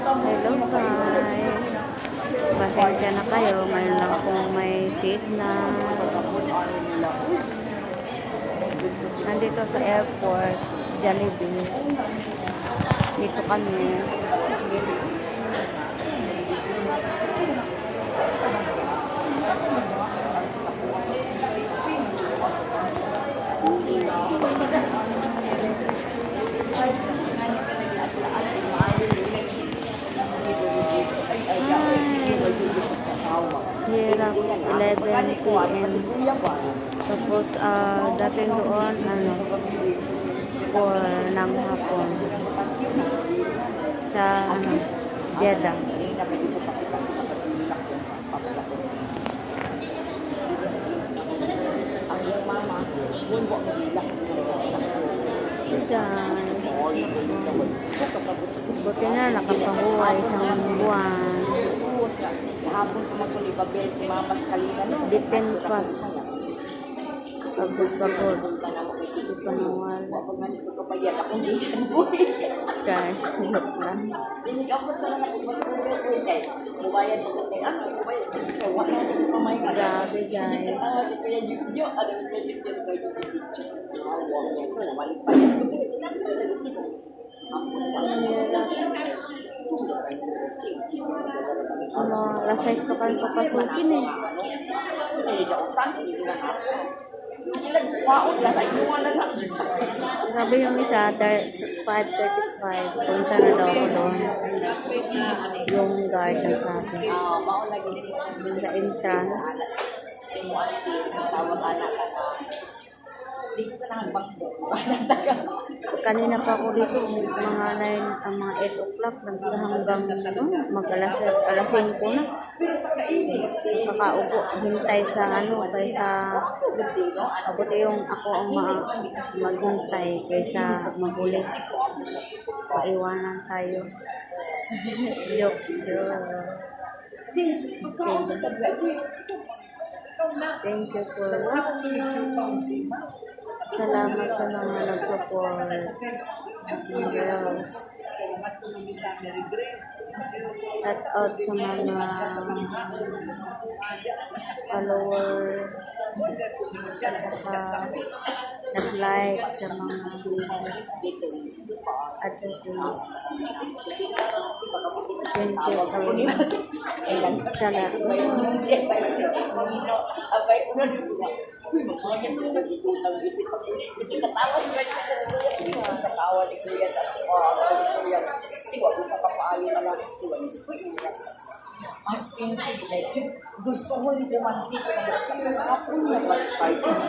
Hello guys. Pasensya na kayo. Mayroon lang akong may signal. Nandito sa airport, Jollibee. Dito kami. Hirap 11 p.m. Tapos ah dating doon ano 4 ng hapon sa ano Jeddah. Guys, buti na nakapahuwa isang buwan. Hapon ko magkulibabel si Mama Kalina no. Diten pa. Pagod-pagod. Hindi pa nawala. Ako nga nito ko pa yan akong diyan po. Ka po talaga magkulibabel ko sa tayo. Ano ko ba yan? Kaya wala na ito kamay ka. Grabe guys. Di kaya Jukjo. Ano kaya Jukjo? Kaya Jukjo si Jukjo. Ah, wala niya. So, namalik pa yan. Ano, alas 6 pa kayo papasukin eh. Sabi yung isa, dar- 5.35, punta na daw ako doon. Yung guard ang sabi. Dun sa entrance. Kanina pa ako dito, mga 9, ang mga 8 o'clock, hanggang ano, mag alas, alas 5 na. Nakakaupo, hintay sa ano, kaysa, buti yung ako ang ma- maghintay kaysa magulit. Paiwanan tayo. Joke, joke. Thank you for watching. Salamat sa mga nag-support. Girls. Shout out sa mga follower at saka nag-like sa mga videos at sa please. Thank you for sa lahat. Gusto mo. Yung romantic na sa kapon na balik-balik.